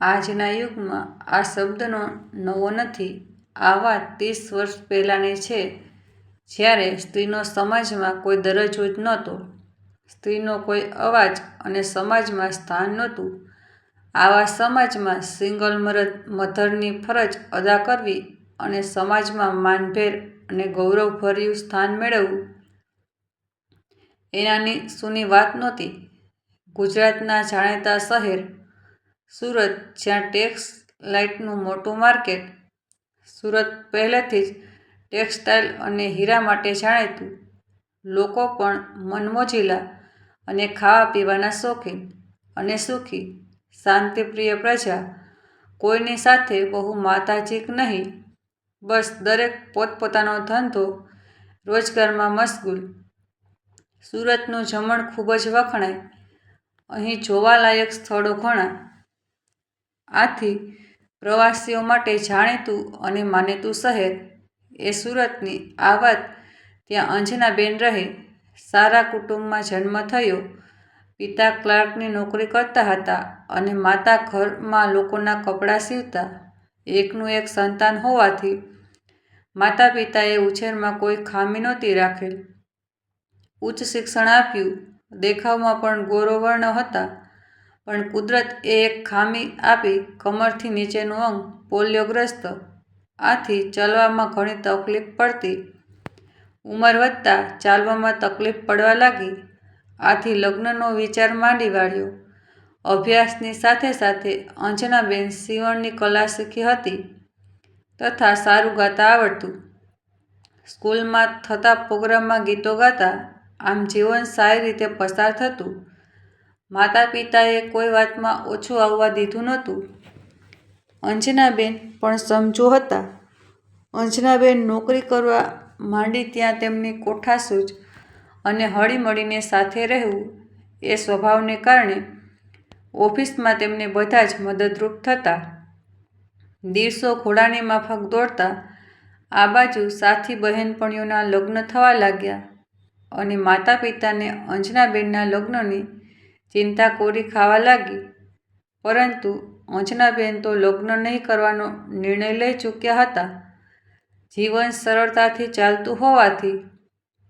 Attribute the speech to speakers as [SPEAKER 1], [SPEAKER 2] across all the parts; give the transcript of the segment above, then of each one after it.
[SPEAKER 1] આજના યુગમાં આ શબ્દનો નવો નથી. આ વાત ત્રીસ વર્ષ પહેલાંની છે, જ્યારે સ્ત્રીનો સમાજમાં કોઈ દરજ્જો જ નહોતો. સ્ત્રીનો કોઈ અવાજ અને સમાજમાં સ્થાન નહોતું. આવા સમાજમાં સિંગલ મરદ, મધરની ફરજ અદા કરવી અને સમાજમાં માનભેર અને ગૌરવભર્યું સ્થાન મેળવવું એનાની નાની સૂની વાત નહોતી. ગુજરાતના જાણીતા શહેર સુરત, જ્યાં ટેક્સ લાઇટનું મોટું માર્કેટ. સુરત પહેલેથી જ ટેક્સટાઇલ અને હીરા માટે જાણીતું. લોકો પણ મનમોજીલા અને ખાવા પીવાના શોખીન. અને સુખી. શાંતિપ્રિય પ્રજા. કોઈની સાથે બહુ માતાજીક નહીં. બસ દરેક પોતપોતાનો ધંધો રોજગારમાં મશગુલ. સુરતનું જમણ ખૂબ જ વખણાય. અહીં જોવાલાયક સ્થળો ઘણાં. આથી પ્રવાસીઓ માટે જાણીતું અને માનીતું શહેર એ સુરતની આ વાત ત્યાં અંજનાબેન રહે. સારા કુટુંબમાં જન્મ થયો. પિતા ક્લાર્કની નોકરી કરતા હતા અને માતા ઘરમાં લોકોના કપડાં સીવતા. એકનું એક સંતાન હોવાથી માતા પિતાએ ઉછેરમાં કોઈ ખામી નહોતી રાખેલ. ઉચ્ચ શિક્ષણ આપ્યું. દેખાવમાં પણ ગોરો વર્ણ હતા પણ કુદરત એ એક ખામી આપી કમરથી નીચેનું અંગ પોલિયોગ્રસ્ત. આથી ચાલવામાં ઘણી તકલીફ પડતી. ઉંમર વધતાં ચાલવામાં તકલીફ પડવા લાગી. આથી લગ્નનો વિચાર માંડી વાળ્યો. અભ્યાસની સાથે સાથે અંજનાબેન સીવણની કલા શીખી હતી તથા સારું ગાતા આવડતું. સ્કૂલમાં થતા પ્રોગ્રામમાં ગીતો ગાતા. આમ જીવન સારી રીતે પસાર થતું. માતા પિતાએ કોઈ વાતમાં ઓછું આવવા દીધું નહોતું. અંજનાબેન પણ સમજુ હતા. અંજનાબેન નોકરી કરવા માંડી ત્યાં તેમની કોઠાસૂજ અને હળીમળીને સાથે રહેવું એ સ્વભાવને કારણે ઓફિસમાં તેમને બધા જ મદદરૂપ થતા. દિવસો ઘોડાની માફક દોડતા. આ બાજુ સાથી બહેનપણીઓના લગ્ન થવા લાગ્યા અને માતા પિતાને અંજનાબેનના લગ્નની ચિંતા કોરી ખાવા લાગી. પરંતુ અંજનાબેન તો લગ્ન નહીં કરવાનો નિર્ણય લઈ ચૂક્યા હતા. જીવન સરળતાથી ચાલતું હોવાથી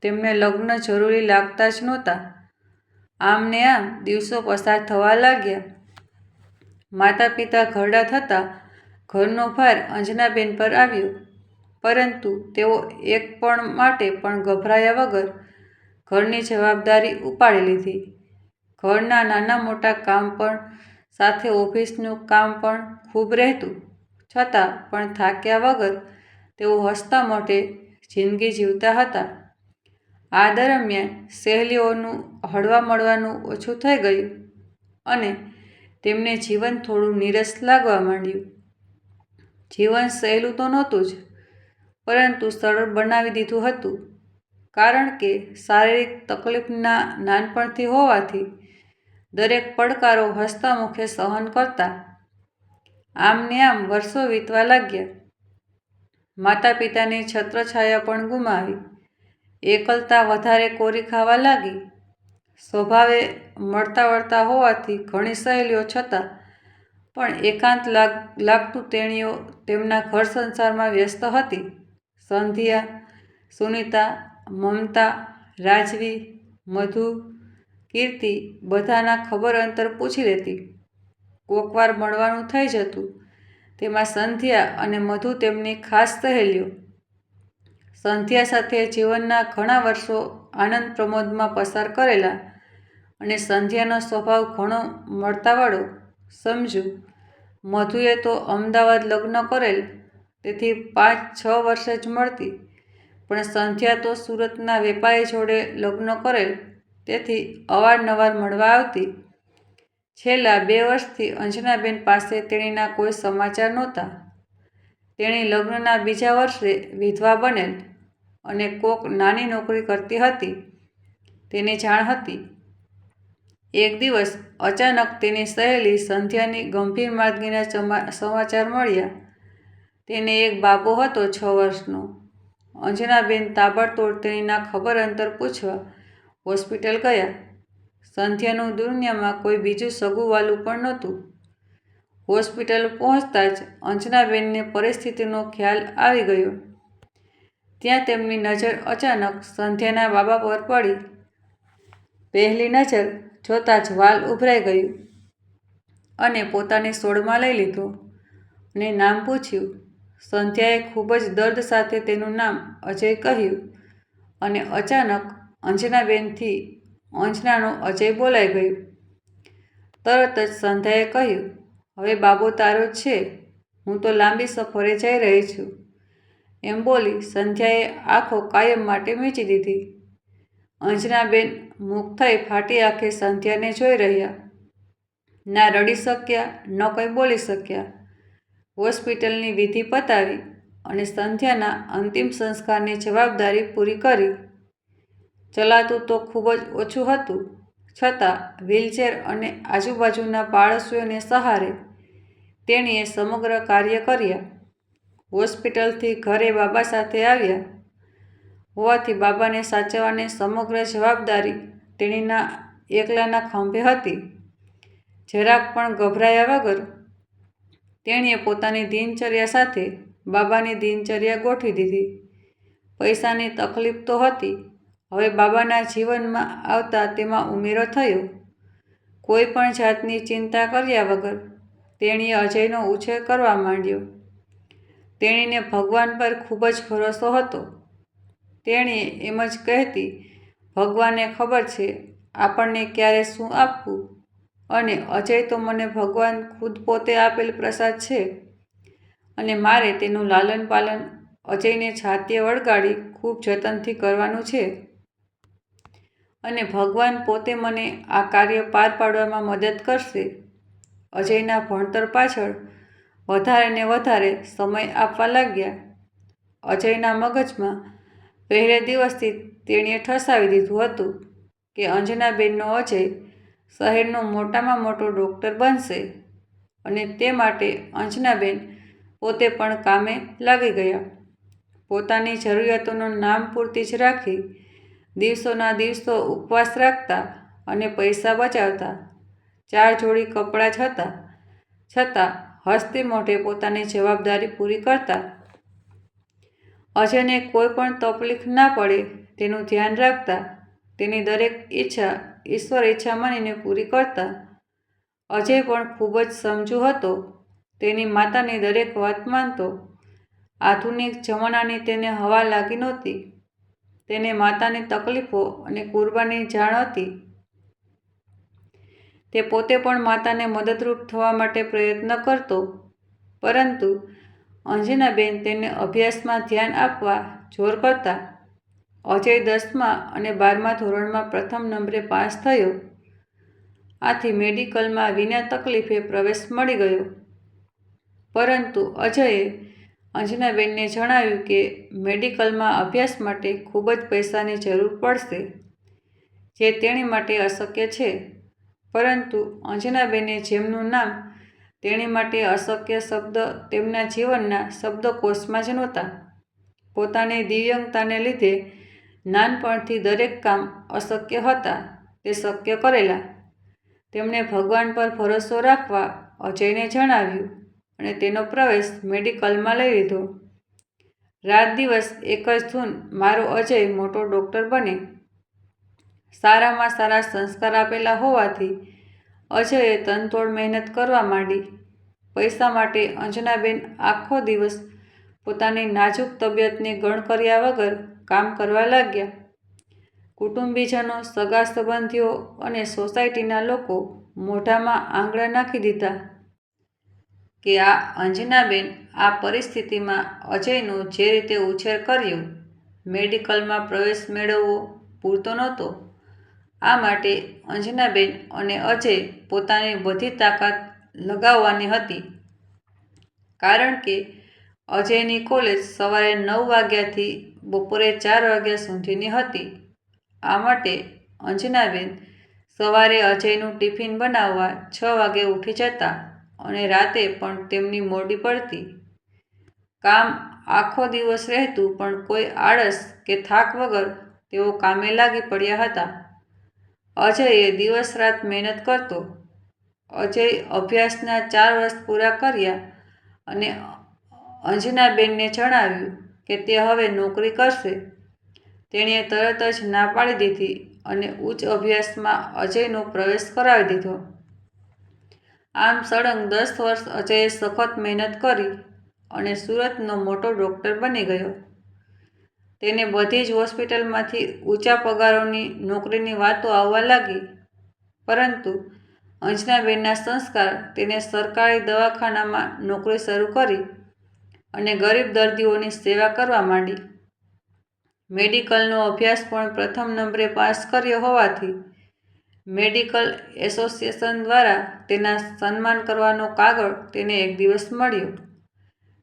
[SPEAKER 1] તેમને લગ્ન જરૂરી લાગતા જ નહોતા. આમ ને આમ દિવસો પસાર થવા લાગ્યા. માતા પિતા ઘરડા થતાં ઘરનો ભાર અંજનાબેન પર આવ્યો. પરંતુ તેઓ એક પણ માટે પણ ગભરાયા વગર ઘરની જવાબદારી ઉપાડી લીધી. ઘરના નાના મોટા કામ પણ, સાથે ઓફિસનું કામ પણ ખૂબ રહેતું. છતાં પણ થાક્યા વગર તેઓ હસતા મોઢે જિંદગી જીવતા હતા. આ દરમિયાન સહેલીઓનું હળવા મળવાનું ઓછું થઈ ગયું અને તેમને જીવન થોડું નીરસ લાગવા માંડ્યું. જીવન સહેલું તો નહોતું જ, પરંતુ સરળ બનાવી દીધું હતું. કારણ કે શારીરિક તકલીફના નાનપણથી હોવાથી દરેક પડકારો હસતા મુખે સહન કરતા. આમને આમ વર્ષો વીતવા લાગ્યા. માતા પિતાની છત્રછાયા પણ ગુમાવી. એકલતા વધારે કોરી ખાવા લાગી. સ્વભાવે મળતા વળતા હોવાથી ઘણી સહેલીઓ છતાં પણ એકાંત લાગ લાગતું તેણીઓ તેમના ઘર સંસારમાં વ્યસ્ત હતી. સંધ્યા, સુનીતા, મમતા, રાજવી, મધુ, કીર્તિ બધાના ખબર અંતર પૂછી લેતી. કોકવાર મળવાનું થઈ જતું. તેમાં સંધ્યા અને મધુ તેમની ખાસ સહેલીઓ. સંધ્યા સાથે જીવનના ઘણા વર્ષો આનંદ પ્રમોદમાં પસાર કરેલા અને સંધ્યાનો સ્વભાવ ઘણો મળતાવાળો, સમજુ. મધુએ તો અમદાવાદ લગ્ન કરેલ તેથી પાંચ છ વર્ષે જ મળતી પણ સંધ્યા તો સુરતના વેપારી જોડે લગ્ન કરેલ તેથી અવારનવાર મળવા આવતી. છેલ્લા બે વર્ષથી અંજનાબેન પાસે તેણીના કોઈ સમાચાર નહોતા. તેણી લગ્નના બીજા વર્ષે વિધવા બનેલ અને કોક નાની નોકરી કરતી હતી, તેની જાણ હતી. એક દિવસ અચાનક તેની સહેલી સંધ્યાની ગંભીર માર્ગીના સમાચાર મળ્યા. તેને એક બાબો હતો છ વર્ષનો. અંજનાબેન તાબડતોડ તેણીના ખબર અંતર પૂછવા હોસ્પિટલ ગયા. સંધ્યાનું દુનિયામાં કોઈ બીજું સગુવાલું પણ નહોતું. હોસ્પિટલ પહોંચતા જ અંજનાબેનને પરિસ્થિતિનો ખ્યાલ આવી ગયો ત્યાં તેમની નજર અચાનક સંધ્યાના બાબા પર પડી પહેલી નજર જોતાં જ વાલ ઉભરાઈ ગયું અને પોતાને સોળમાં લઈ લીધો અને નામ પૂછ્યું સંધ્યાએ ખૂબ જ દર્દ સાથે તેનું નામ અજય કહ્યું અને અચાનક અંજનાબેનથી અંજનાનું અજય બોલાઈ ગયું. તરત જ સંધ્યાએ કહ્યું, હવે બાબો તારો છે. હું તો લાંબી સફરે જઈ રહી છું. એમ બોલી સંધ્યાએ આંખો કાયમ માટે મીચી દીધી. અંજનાબેન મુખ થઈ ફાટી આંખે સંધ્યાને જોઈ રહ્યા. ના રડી શક્યા, ન કંઈ બોલી શક્યા. હોસ્પિટલની વિધિ પતાવી અને સંધ્યાના અંતિમ સંસ્કારની જવાબદારી પૂરી કરી. ચલાતું તો ખૂબ જ ઓછું હતું. છતાં, વ્હીલચેર અને આજુબાજુના પાડોશીઓને સહારે તેણીએ સમગ્ર કાર્ય કર્યા. હોસ્પિટલથી ઘરે બાબા સાથે આવ્યા. હોવાથી બાબાને સાચવવાની સમગ્ર જવાબદારી તેણીના એકલાના ખંભે હતી. જરાક પણ ગભરાયા વગર તેણીએ પોતાની દિનચર્યા સાથે બાબાની દિનચર્યા ગોઠવી દીધી. પૈસાની તકલીફ તો હતી હવે બાબાના જીવનમાં આવતા તેમાં ઉમેરો થયો. કોઈ પણ જાતની ચિંતા કર્યા વગર તેણીએ અજયનો ઉછેર કરવા માંડ્યો. તેણીને ભગવાન પર ખૂબ જ ભરોસો હતો. તેણીએ એમ જ કહેતી, ભગવાનને ખબર છે, આપણને ક્યારે શું આપવું? અને અજય તો મને ભગવાન ખુદ પોતે આપેલ પ્રસાદ છે. અને મારે તેનું લાલન પાલન અજયને છાતીએ વળગાડી ખૂબ જતનથી કરવાનું છે. અને ભગવાન પોતે મને આ કાર્ય પાર પાડવામાં મદદ કરશે. અજયના ભણતર પાછળ વધારે ને વધારે સમય આપવા લાગ્યા. અજયના મગજમાં પહેલે દિવસથી તેણીએ ઠસાવી દીધું હતું કે અંજનાબેનનો અજય શહેરનો મોટામાં મોટો ડૉક્ટર બનશે અને તે માટે અંજનાબેન પોતે પણ કામે લાગી ગયા. પોતાની જરૂરિયાતોનું નામ પૂરતી જ રાખી દિવસોના દિવસો ઉપવાસ રાખતા અને પૈસા બચાવતા. ચાર જોડી કપડાં છતાં છતાં હસ્તે મોઢે પોતાની જવાબદારી પૂરી કરતા. અજયને કોઈ પણ તકલીફ ના પડે તેનું ધ્યાન રાખતા, તેની દરેક ઈચ્છા ઈશ્વર ઈચ્છા માનીને પૂરી કરતા. અજય પણ ખૂબ જ સમજુ હતો, તેની માતાની દરેક વાત માનતો. આધુનિક જમાનાની તેને હવા લાગી નહોતી. તેને માતાની તકલીફો અને કુરબાની જાણ હતી તે પોતે પણ માતાને મદદરૂપ થવા માટે પ્રયત્ન કરતો. પરંતુ અંજનાબેન તેને અભ્યાસમાં ધ્યાન આપવા જોર કરતા. અજય દસમા અને બારમા ધોરણમાં પ્રથમ નંબરે પાસ થયો. આથી મેડિકલમાં વિના તકલીફે પ્રવેશ મળી ગયો. પરંતુ અજયે અંજનાબેનને જણાવ્યું કે મેડિકલમાં અભ્યાસ માટે ખૂબ જ પૈસાની જરૂર પડશે, જે તેણી માટે અશક્ય છે. પરંતુ અંજનાબેને જેમનું નામ, તેણી માટે અશક્ય શબ્દ તેમના જીવનના શબ્દકોશમાં જ નહોતા. પોતાની દિવ્યંગતાને લીધે નાનપણથી દરેક કામ અશક્ય હતા, તે શક્ય કરેલા. તેમણે ભગવાન પર ભરોસો રાખવા અજયને જણાવ્યું અને તેનો પ્રવેશ મેડિકલમાં લઈ લીધો. રાત દિવસ એક જ ધૂન મારો અજય મોટો ડૉક્ટર બને. સારામાં સારા સંસ્કાર આપેલા હોવાથી અજયે તનતોડ મહેનત કરવા માંડી. પૈસા માટે અંજનાબેન આખો દિવસ પોતાની નાજુક તબિયતને ગણ કર્યા વગર કામ કરવા લાગ્યા. કુટુંબીજનો સગા સંબંધીઓ અને સોસાયટીના લોકો મોઢામાં આંગળા નાખી દીધા. કે આ અંજનાબેન આ પરિસ્થિતિમાં અજયનો જે રીતે ઉછેર કર્યો, મેડિકલમાં પ્રવેશ મેળવવો પૂરતો નહોતો. આ માટે અંજનાબેન અને અજય પોતાની બધી તાકાત લગાવવાની હતી. કારણ કે અજયની કોલેજ સવારે નવ વાગ્યાથી બપોરે ચાર વાગ્યા સુધીની હતી. આ માટે અંજનાબેન સવારે અજયનું ટિફિન બનાવવા છ વાગે ઉઠી જતા. અને રાતે પણ તેમની મોડી પડતી. કામ આખો દિવસ રહેતું, પણ કોઈ આળસ કે થાક વગર તેઓ કામે લાગી પડ્યા હતા. અજયે દિવસ રાત મહેનત કરતો. અજય અભ્યાસના ચાર વર્ષ પૂરા કર્યા અને અંજનાબેનને જણાવ્યું કે તે હવે નોકરી કરશે. તેણે તરત જ ના પાડી દીધી અને ઉચ્ચ અભ્યાસમાં અજયનો પ્રવેશ કરાવી દીધો. આમ સળંગ દસ વર્ષ અજયે સખત મહેનત કરી અને સુરતનો મોટો ડૉક્ટર બની ગયો. તેને બધી જ હોસ્પિટલમાંથી ઊંચા પગારોની નોકરીની વાતો આવવા લાગી, પરંતુ અંજનાબેનના સંસ્કાર તેને સરકારી દવાખાનામાં નોકરી શરૂ કરી અને ગરીબ દર્દીઓની સેવા કરવા માંડી. મેડિકલનો અભ્યાસ પણ પ્રથમ નંબરે પાસ કર્યો હોવાથી મેડિકલ એસોસિએશન દ્વારા તેના સન્માન કરવાનો કાગળ તેને એક દિવસ મળ્યો.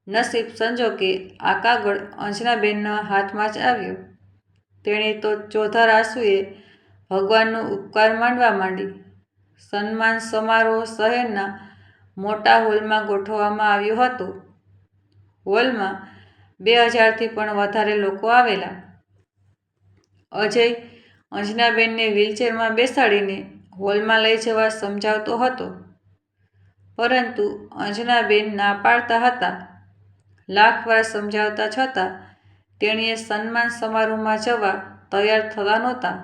[SPEAKER 1] નસીબ સંજોગે આ કાગળ અંજનાબેનના હાથમાં જ આવ્યો. તેણે તો ચોધાર આંસુએ ભગવાનનો ઉપકાર માનવા માંડી. સન્માન સમારોહ શહેરના મોટા હોલમાં ગોઠવવામાં આવ્યો હતો. હોલમાં બે હજારથી પણ વધારે લોકો આવેલા. અજય અંજનાબેનને વ્હીલચેરમાં બેસાડીને હોલમાં લઈ જવા સમજાવતો હતો. પરંતુ અંજનાબેન ના પાડતા હતા. લાખ વાર સમજાવતા છતાં તેણીએ સન્માન સમારોહમાં જવા તૈયાર થવા નહોતા.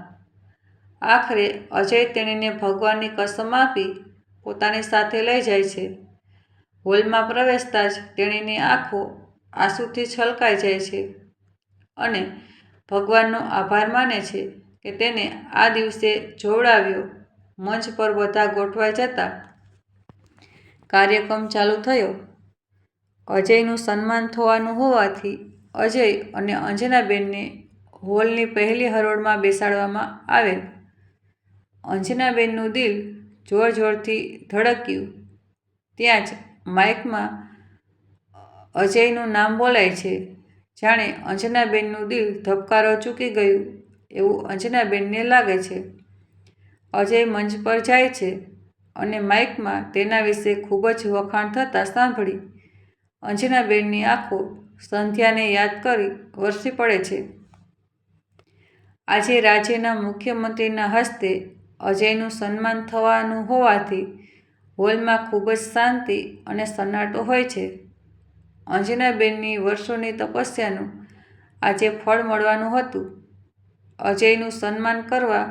[SPEAKER 1] આખરે અજય તેણીને ભગવાનની કસમ આપી પોતાની સાથે લઈ જાય છે. હોલમાં પ્રવેશતા જ તેણીની આંખો આંસુથી છલકાઈ જાય છે અને ભગવાનનો આભાર માને છે. કે તેને આ દિવસે જોવડાવ્યો. મંચ પર બધા ગોઠવાઈ જતા કાર્યક્રમ ચાલુ થયો. અજયનું સન્માન થવાનું હોવાથી અજય અને અંજનાબેનને હોલની પહેલી હરોળમાં બેસાડવામાં આવેલ. અંજનાબેનનું દિલ જોર જોરથી ધડક્યું. ત્યાં જ માઇકમાં અજયનું નામ બોલાય છે. જાણે અંજનાબેનનું દિલ ધબકારો ચૂકી ગયું. એવું અંજનાબેનને લાગે છે. અજય મંચ પર જાય છે અને માઇકમાં તેના વિશે ખૂબ જ વખાણ થતાં સાંભળી અંજનાબેનની આંખો સંધ્યાને યાદ કરી વરસી પડે છે. આજે રાજ્યના મુખ્યમંત્રીના હસ્તે અજયનું સન્માન થવાનું હોવાથી હોલમાં ખૂબ જ શાંતિ અને સન્નાટો હોય છે. અંજનાબેનની વર્ષોની તપસ્યાનું આજે ફળ મળવાનું હતું. અજયનું સન્માન કરવા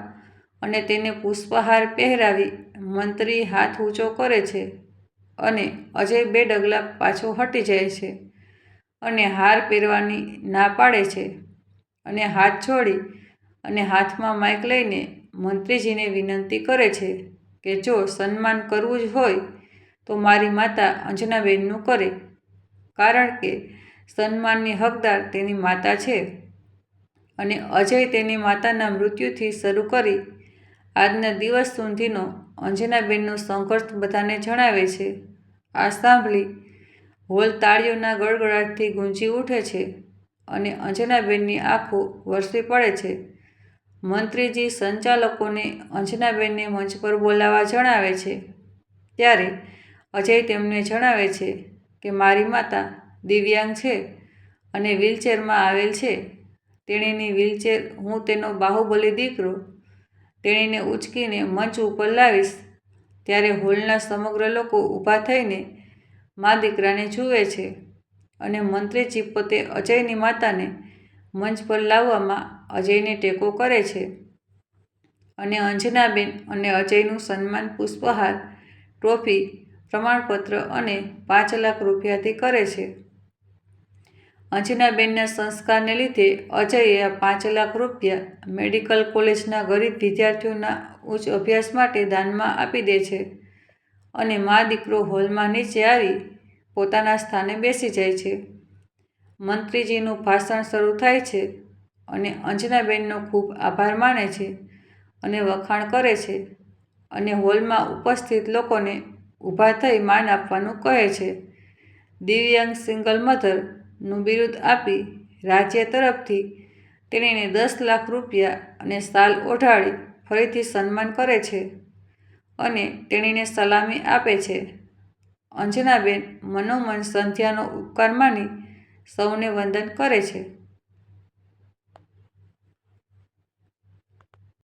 [SPEAKER 1] અને તેને પુષ્પહાર પહેરાવી મંત્રી હાથ ઊંચો કરે છે અને અજય બે ડગલા પાછો હટી જાય છે અને હાર પહેરવાની ના પાડે છે અને હાથ છોડી અને હાથમાં માઇક લઈને મંત્રીજીને વિનંતી કરે છે કે જો સન્માન કરવું જ હોય તો મારી માતા અંજનાબેનનું કરે કારણ કે સન્માનની હકદાર તેની માતા છે. અને અજય તેની માતાના મૃત્યુથી શરૂ કરી આજના દિવસ સુધીનો અંજનાબેનનો સંઘર્ષ બધાને જણાવે છે. આ સાંભળી હોલ તાળીઓના ગડગડાટથી ગુંજી ઉઠે છે અને અંજનાબેનની આંખો વરસી પડે છે. મંત્રીજી સંચાલકોને અંજનાબેનને મંચ પર બોલાવવા જણાવે છે. ત્યારે અજય તેમને જણાવે છે કે, મારી માતા દિવ્યાંગ છે અને વ્હીલચેરમાં આવેલ છે. તેણીની વ્હીલચેર, હું તેનો બાહુબલી દીકરો, તેણીને ઉચકીને મંચ ઉપર લાવીશ. ત્યારે હોલના સમગ્ર લોકો ઊભા થઈને મા દીકરાને જુએ છે અને મંત્રીજી પોતે અજયની માતાને મંચ પર લાવવામાં અજયને ટેકો કરે છે. અને અંજનાબેન અને અજયનું સન્માન પુષ્પહાર, ટ્રોફી, પ્રમાણપત્ર અને પાંચ લાખ રૂપિયાથી કરે છે. અંજનાબેનના સંસ્કારને લીધે અજયે પાંચ લાખ રૂપિયા મેડિકલ કોલેજના ગરીબ વિદ્યાર્થીઓના ઉચ્ચ અભ્યાસ માટે દાનમાં આપી દે છે અને મા દીકરો હોલમાં નીચે આવી પોતાના સ્થાને બેસી જાય છે. મંત્રીજીનું ભાષણ શરૂ થાય છે અને અંજનાબેનનો ખૂબ આભાર માને છે અને વખાણ કરે છે અને હોલમાં ઉપસ્થિત લોકોને ઊભા થઈ માન આપવાનું કહે છે. દિવ્યાંગ સિંગલ મધરનું બિરુદ આપી રાજ્ય તરફથી તેણીને દસ લાખ રૂપિયા અને સાલ ઓઢાડી ફરીથી સન્માન કરે છે અને તેણીને સલામી આપે છે. અંજનાબેન મનોમન સંધ્યાનો ઉપકાર માની સૌને વંદન કરે છે.